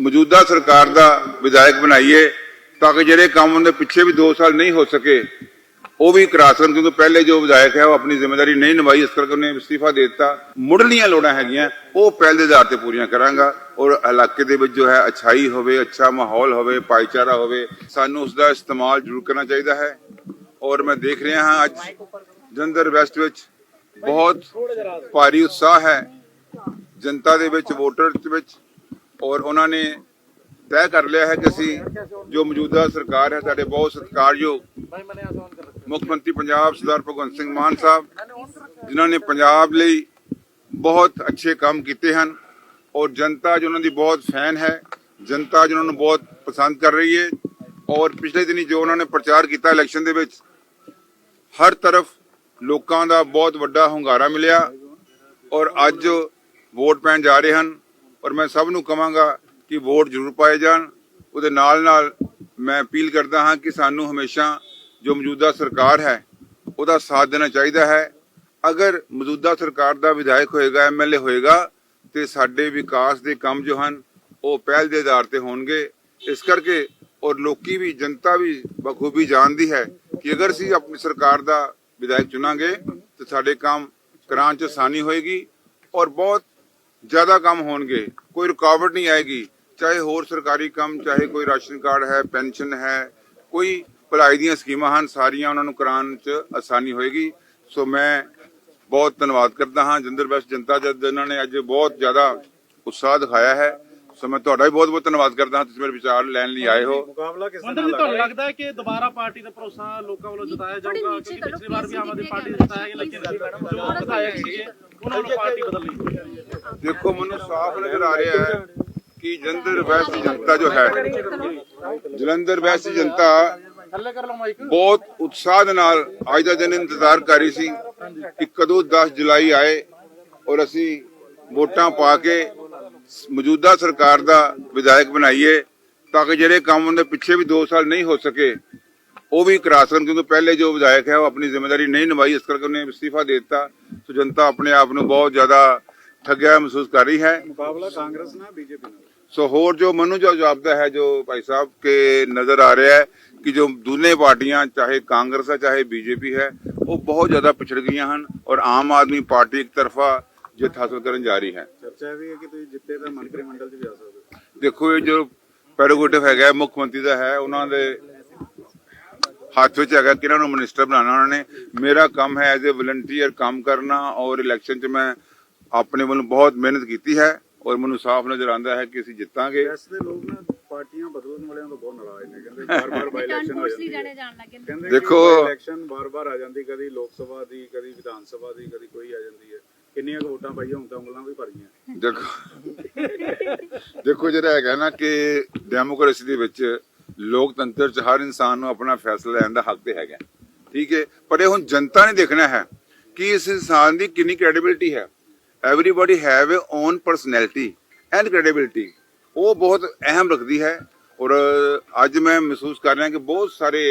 ਮੌਜੂਦਾ ਸਰਕਾਰ ਦਾ ਵਿਧਾਇਕ ਬਣਾਈਏ ਤਾਂ ਕਿ ਜਿਹੜੇ ਕੰਮ ਉਹਦੇ ਪਿੱਛੇ ਵੀ 2 ਸਾਲ ਨਹੀਂ ਹੋ ਸਕੇ, ਉਹ ਵੀ ਕਰਾ ਸਕਣ, ਕਿਉਂਕਿ ਪਹਿਲੇ ਜੋ ਵਿਧਾਇਕ ਹੈ ਉਹ ਆਪਣੀ ਜ਼ਿੰਮੇਵਾਰੀ ਨਹੀਂ ਨਿਭਾਈ, ਇਸ ਕਰਕੇ ਉਹਨੇ ਅਸਤੀਫਾ ਦੇ ਦਿੱਤਾ। ਮੁੱਢਲੀਆਂ ਲੋੜਾਂ ਹੈਗੀਆਂ, ਉਹ ਪਹਿਲ ਦੇ ਆਧਾਰ ਤੇ ਪੂਰੀਆਂ ਕਰਾਂਗਾ ਔਰ ਇਲਾਕੇ ਦੇ ਵਿੱਚ ਜੋ ਹੈ ਅਛਾਈ ਹੋਵੇ, ਅੱਛਾ ਮਾਹੌਲ ਹੋਵੇ, ਭਾਈਚਾਰਾ ਹੋਵੇ, ਸਾਨੂੰ ਉਸ ਦਾ ਇਸਤੇਮਾਲ ਜ਼ਰੂਰ ਕਰਨਾ ਚਾਹੀਦਾ ਹੈ। ਔਰ ਮੈਂ ਦੇਖ ਰਿਹਾ ਹਾਂ ਅੱਜ ਜੰਦਰ ਵੈਸਟ ਵਿੱਚ ਬਹੁਤ ਭਾਰੀ ਉਤਸ਼ਾਹ ਹੈ। ਜਨਤਾ ਦੇ ਵਿੱਚ, ਵੋਟਰ ਦੇ ਵਿੱਚ ਔਰ ਉਹਨਾਂ ਨੇ ਤੈਅ ਕਰ ਲਿਆ ਹੈ ਕਿ ਅਸੀਂ ਜੋ ਮੌਜੂਦਾ ਸਰਕਾਰ ਹੈ, ਸਾਡੇ ਬਹੁਤ ਸਤਿਕਾਰਯੋਗ ਮੁੱਖ ਮੰਤਰੀ ਪੰਜਾਬ ਸਰਦਾਰ ਭਗਵੰਤ ਸਿੰਘ ਮਾਨ ਸਾਹਿਬ, ਜਿਨ੍ਹਾਂ ਨੇ ਪੰਜਾਬ ਲਈ ਬਹੁਤ ਅੱਛੇ ਕੰਮ ਕੀਤੇ ਹਨ ਔਰ ਜਨਤਾ ਜੋ ਉਹਨਾਂ ਦੀ ਬਹੁਤ ਫੈਨ ਹੈ, ਜਨਤਾ ਜੋ ਉਹਨਾਂ ਨੂੰ ਬਹੁਤ ਪਸੰਦ ਕਰ ਰਹੀ ਹੈ ਔਰ ਪਿਛਲੇ ਦਿਨੀ ਜੋ ਉਹਨਾਂ ਨੇ ਪ੍ਰਚਾਰ ਕੀਤਾ ਇਲੈਕਸ਼ਨ ਦੇ ਵਿੱਚ, ਹਰ ਤਰਫ ਲੋਕਾਂ ਦਾ ਬਹੁਤ ਵੱਡਾ ਹੁੰਗਾਰਾ ਮਿਲਿਆ ਔਰ ਅੱਜ ਵੋਟ ਪੈਣ ਜਾ ਰਹੇ ਹਨ। ਔਰ ਮੈਂ ਸਭ ਨੂੰ ਕਹਾਂਗਾ ਕਿ ਵੋਟ ਜ਼ਰੂਰ ਪਾਏ ਜਾਣ। ਉਹਦੇ ਨਾਲ ਨਾਲ ਮੈਂ ਅਪੀਲ ਕਰਦਾ ਹਾਂ ਕਿ ਸਾਨੂੰ ਹਮੇਸ਼ਾ ਜੋ ਮੌਜੂਦਾ ਸਰਕਾਰ ਹੈ, ਉਹਦਾ ਸਾਥ ਦੇਣਾ ਚਾਹੀਦਾ ਹੈ। ਅਗਰ ਮੌਜੂਦਾ ਸਰਕਾਰ ਦਾ ਵਿਧਾਇਕ ਹੋਏਗਾ ਐਮਐਲਏ ਹੋਏਗਾ, ਤੇ ਸਾਡੇ ਵਿਕਾਸ ਦੇ ਕੰਮ ਜੋ ਹਨ, ਉਹ ਪਹਿਲ ਦੇ ਆਧਾਰ ਤੇ ਹੋਣਗੇ। ਇਸ ਕਰਕੇ ਔਰ ਲੋਕੀ ਵੀ, ਜਨਤਾ ਵੀ ਬਖੂਬੀ ਜਾਣਦੀ ਹੈ ਕਿ ਅਗਰ ਅਸੀਂ ਆਪਣੀ ਸਰਕਾਰ ਦਾ ਵਿਧਾਇਕ ਚੁਣਾਂਗੇ, ਤੇ ਸਾਡੇ ਕੰਮ ਕਰਾਂ ਚ ਆਸਾਨੀ ਹੋਏਗੀ। ਔਰ ਬਹੁਤ ਜ਼ਿਆਦਾ ਕੰਮ ਹੋਣਗੇ, ਕੋਈ ਰੁਕਾਵਟ ਨਹੀਂ ਆਏਗੀ, ਚਾਹੇ ਹੋਰ ਸਰਕਾਰੀ ਕੰਮ, ਚਾਹੇ ਕੋਈ ਰਾਸ਼ਨ ਕਾਰਡ ਹੈ, ਪੈਨਸ਼ਨ ਹੈ, ਕੋਈ ਭਲਾਈ ਦੀਆਂ ਸਕੀਮਾਂ ਹਨ, ਸਾਰੀਆਂ ਉਹਨਾਂ ਨੂੰ ਕਰਾਉਣ ਚ ਆਸਾਨੀ ਹੋਏਗੀ। ਸੋ ਮੈਂ ਬਹੁਤ ਧੰਨਵਾਦ ਕਰਦਾ ਹਾਂ। ਜਿੰਦਰ ਵੈਸਟ ਜਨਤਾ ਜਦ ਇਹਨਾਂ ਨੇ ਅੱਜ ਬਹੁਤ ਜ਼ਿਆਦਾ ਉਤਸ਼ਾਹ ਦਿਖਾਇਆ ਹੈ। ਸੋ ਮੈਂ ਤੁਹਾਡਾ ਵੀ ਬਹੁਤ ਬਹੁਤ ਧੰਨਵਾਦ ਕਰਦਾ ਹਾਂ ਤੁਸੀਂ ਮੇਰੇ ਵਿਚਾਰ ਲੈਣ ਲਈ ਆਏ ਹੋ। ਮੁਕਾਬਲਾ ਕਿਸ ਨਾਲ ਤੁਹਾਨੂੰ ਲੱਗਦਾ ਹੈ ਕਿ ਦੁਬਾਰਾ ਪਾਰਟੀ ਦਾ ਭਰੋਸਾ ਲੋਕਾਂ ਵੱਲੋਂ ਜਤਾਇਆ ਜਾਊਗਾ? ਕਿਉਂਕਿ ਪਿਛਲੀ ਵਾਰ ਵੀ ਆਮ ਆਦਮੀ ਪਾਰਟੀ ਨੇ ਜਤਾਇਆ ਕਿ ਲੇਕਿਨ ਜੋ ਵਿਧਾਇਕ ਸੀਗੇ ਉਹਨਾਂ ਨੂੰ ਪਾਰਟੀ ਬਦਲ। ਲਈ ਦੇਖੋ ਮੈਨੂੰ ਸਾਫ਼ ਨਜ਼ਰ ਆ ਰਿਹਾ ਹੈ ਕਿ ਜਲੰਧਰ ਵੈਸਟ ਜਨਤਾ ਜੋ ਹੈ ਜਲੰਧਰ ਵੈਸਟ ਜਨਤਾ ਥੱਲੇ ਕਰ ਲਓ ਮਾਈਕ ਬਹੁਤ ਉਤਸ਼ਾਹ ਦੇ ਨਾਲ ਅੱਜ ਦਾ ਦਿਨ ਇੰਤਜ਼ਾਰ ਕਰ ਰਹੀ ਸੀ ਕਿ ਕਦੋਂ 10 ਜੁਲਾਈ ਆਏ ਔਰ ਅਸੀਂ ਵੋਟਾਂ ਪਾ ਕੇ ਮੌਜੂਦਾ ਸਰਕਾਰ ਦਾ ਵਿਧਾਇਕ ਬਣਾਈਏ ਤਾਂ ਕਿ ਜਿਹੜੇ ਕੰਮ ਉਹਦੇ ਪਿੱਛੇ ਵੀ 2 ਸਾਲ ਨਹੀਂ ਹੋ ਸਕੇ ਉਹ ਵੀ ਕਰਾ ਸਕਣ ਕਿਉਂਕਿ ਪਹਿਲੇ ਜੋ ਵਿਧਾਇਕ ਹੈ ਉਹ ਆਪਣੀ ਜ਼ਿੰਮੇਵਾਰੀ ਨਹੀਂ ਨਿਭਾਈ ਇਸ ਕਰਕੇ ਉਹਨੇ ਅਸਤੀਫਾ ਦੇ ਦਿੱਤਾ। ਸੋ ਜਨਤਾ ਆਪਣੇ ਆਪ ਨੂੰ ਬਹੁਤ ਜ਼ਿਆਦਾ ਠੱਗਿਆ ਮਹਿਸੂਸ ਕਰ ਰਹੀ ਹੈ। ਮੁਕਾਬਲਾ ਕਾਂਗਰਸ ਨਾਲ ਬੀਜੇਪੀ ਨਾਲ। ਸੋ ਹੋਰ ਜੋ ਮੈਨੂੰ ਜੋ ਜਾਪਦਾ ਹੈ ਜੋ ਭਾਈ ਸਾਹਿਬ ਕੇ ਨਜ਼ਰ ਆ ਰਿਹਾ ਹੈ ਕਿ ਜੋ ਦੋਨੇ ਪਾਰਟੀਆਂ ਚਾਹੇ ਕਾਂਗਰਸ ਹੈ ਚਾਹੇ ਬੀਜੇਪੀ ਹੈ ਉਹ ਬਹੁਤ ਜ਼ਿਆਦਾ ਪਿਛੜ ਗਈਆਂ ਹਨ ਔਰ ਆਮ ਆਦਮੀ ਪਾਰਟੀ ਇੱਕ ਤਰਫਾ ਜਿੱਤ ਹਾਸਲ ਕਰਨ ਜਾ ਰਹੀ ਹੈ। ਚਰਚਾ ਵੀ ਹੈ ਕਿ ਤੁਸੀਂ ਜਿੱਤੇ ਤਾਂ ਮੰਤਰੀ ਮੰਡਲ 'ਚ ਜਾ ਸਕਦੇ ਹੋ। ਦੇਖੋ ਇਹ ਜੋ ਪੈਰੋਗੇਟਿਵ ਹੈਗਾ ਮੁੱਖ ਮੰਤਰੀ ਦਾ ਹੈ ਉਹਨਾਂ ਦੇ ਹੱਥ ਵਿੱਚ ਹੈਗਾ ਕਿ ਇਹਨਾਂ ਨੂੰ ਮਿਨਿਸਟਰ ਬਣਾਉਣਾ ਉਹਨਾਂ ਨੇ। ਮੇਰਾ ਕੰਮ ਹੈ ਐਜ਼ ਅ ਵਲੰਟੀਅਰ ਕੰਮ ਕਰਨਾ ਔਰ ਇਲੈਕਸ਼ਨ 'ਚ ਮੈਂ ਆਪਣੇ ਵੱਲੋਂ ਬਹੁਤ ਮਿਹਨਤ ਕੀਤੀ ਹੈ ਔਰ ਮੈਨੂੰ ਸਾਫ਼ ਨਜ਼ਰ ਆਉਂਦਾ ਹੈ ਕਿ ਅਸੀਂ ਜਿੱਤਾਂਗੇ। ਵੈਸੇ ਦੇ ਲੋਕ ਨਾ ਪਾਰਟੀਆਂ ਬਦਲਣ ਵਾਲਿਆਂ ਤੋਂ ਬਹੁਤ ਨਾਰਾਜ਼ ਨੇ ਕਹਿੰਦੇ ਬਾਰ-ਬਾਰ ਬਾਈ ਇਲੈਕਸ਼ਨ ਹੋ ਜਾਂਦੀ ਹੈ। ਦੇਖੋ- ਇਲੈਕਸ਼ਨ ਬਾਰ-ਬਾਰ ਆ ਜਾਂਦੀ ਕਦੀ ਲੋਕ ਸਭਾ ਦੀ ਕਦੀ ਵਿਧਾਨ ਸਭਾ ਦੀ ਕਦੀ ਕੋਈ ਆ ਜਾਂਦੀ ਹੈ। ਕਿੰਨੀਆਂ ਕੁ ਵੋਟਾਂ ਪਾਈਆਂ ਹੁਣ ਤਾਂ ਉਂਗਲਾਂ ਵੀ ਭਰ ਗਈਆਂ। ਦੇਖੋ। ਦੇਖੋ ਜਿਹੜਾ ਹੈਗਾ ਨਾ ਕਿ ਡੈਮੋਕ੍ਰੇਸੀ ਦੇ ਵਿੱਚ ਲੋਕਤੰਤਰ 'ਚ ਹਰ ਇਨਸਾਨ ਨੂੰ ਆਪਣਾ ਫੈਸਲਾ ਲੈਣ ਦਾ ਹੱਕ ਤੇ ਹੈਗਾ। ਠੀਕ ਹੈ? ਪਰ ਇਹ ਹੁਣ ਜਨਤਾ ਨੇ ਦੇਖਣਾ ਹੈ ਕਿ ਇਸ ਇਨਸਾਨ ਦੀ ਕਿੰਨੀ ਕ੍ਰੈਡੀਬਿਲਿਟੀ ਹੈ। Everybody have a own personality and credibility ਉਹ ਬਹੁਤ ਅਹਿਮ ਰੱਖਦੀ ਹੈ ਔਰ ਅੱਜ ਮੈਂ ਮਹਿਸੂਸ ਕਰ ਰਿਹਾ ਕਿ ਬਹੁਤ ਸਾਰੇ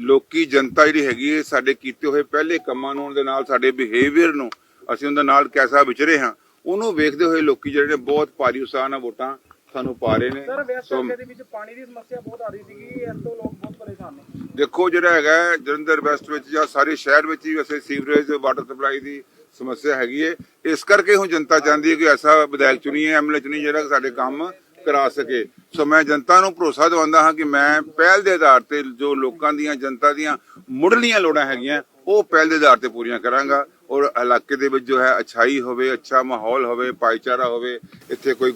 ਲੋਕੀ ਜਨਤਾ ਜਿਹੜੀ ਹੈਗੀ ਹੈ, ਸਾਡੇ ਕੀਤੇ ਹੋਏ ਪਹਿਲੇ ਕੰਮਾਂ ਨੂੰ, ਉਹਦੇ ਨਾਲ ਸਾਡੇ ਬਿਹੇਵੀਅਰ ਨੂੰ ਅਸੀਂ ਉਹਦੇ ਨਾਲ ਕੈਸਾ ਵਿਚਰੇ ਹਾਂ। ਉਹਨੂੰ ਵੇਖਦੇ ਹੋਏ ਲੋਕੀ ਜਿਹੜੇ ਨੇ ਬਹੁਤ ਭਾਰੀ ਉਤਸ਼ਾਹ ਨਾਲ ਵੋਟਾਂ ਸਾਨੂੰ ਪਾ ਰਹੇ ਨੇ। ਸੋ ਦੇ ਵਿੱਚ ਪਾਣੀ ਦੀ ਸਮੱਸਿਆ ਬਹੁਤ ਆ ਰਹੀ ਸੀਗੀ ਇਸ ਤੋਂ ਲੋਕ ਬਹੁਤ ਪਰੇਸ਼ਾਨ ਨੇ। ਦੇਖੋ ਜਿਹੜਾ ਹੈਗਾ ਜਲੰਧਰ ਵੈਸਟ ਵਿੱਚ ਜਾਂ ਸਾਰੇ ਸ਼ਹਿਰ ਵਿੱਚ ਹੀ ਵੈਸੇ ਸੀਵਰੇਜ ਵਾਟਰ ਸਪਲਾਈ ਦੀ ਸਮੱਸਿਆ ਹੈਗੀ ਹੈ ਇਸ ਕਰਕੇ ਹੁਣ ਜਨਤਾ ਚਾਹੁੰਦੀ ਹੈ ਕਿ ਐਸਾ ਵਿਧਾਇਕ ਚੁਣੀਏ ਐਮਐਲਏ ਚੁਣੀਏ ਜਿਹੜਾ ਸਾਡੇ ਕੰਮ ਕਰਾ ਸਕੇ। ਸੋ ਮੈਂ ਜਨਤਾ ਨੂੰ ਭਰੋਸਾ ਦਿਵਾਉਂਦਾ ਹਾਂ ਕਿ ਮੈਂ ਪਹਿਲ ਦੇ ਆਧਾਰ ਤੇ ਜੋ ਲੋਕਾਂ ਦੀਆਂ ਜਨਤਾ ਦੀਆਂ ਮੁੱਢਲੀਆਂ ਲੋੜਾਂ ਹੈਗੀਆਂ ਉਹ ਪਹਿਲ ਦੇ ਆਧਾਰ ਤੇ ਪੂਰੀਆਂ ਕਰਾਂਗਾ। ਔਰ ਇਲਾਕੇ ਦੇ ਵਿੱਚ ਜੋ ਹੈ ਅਛਾਈ ਹੋਵੇ, ਅੱਛਾ ਮਾਹੌਲ ਹੋਵੇ, ਭਾਈਚਾਰਾ ਹੋਵੇ, ਇੱਥੇ ਕੋਈ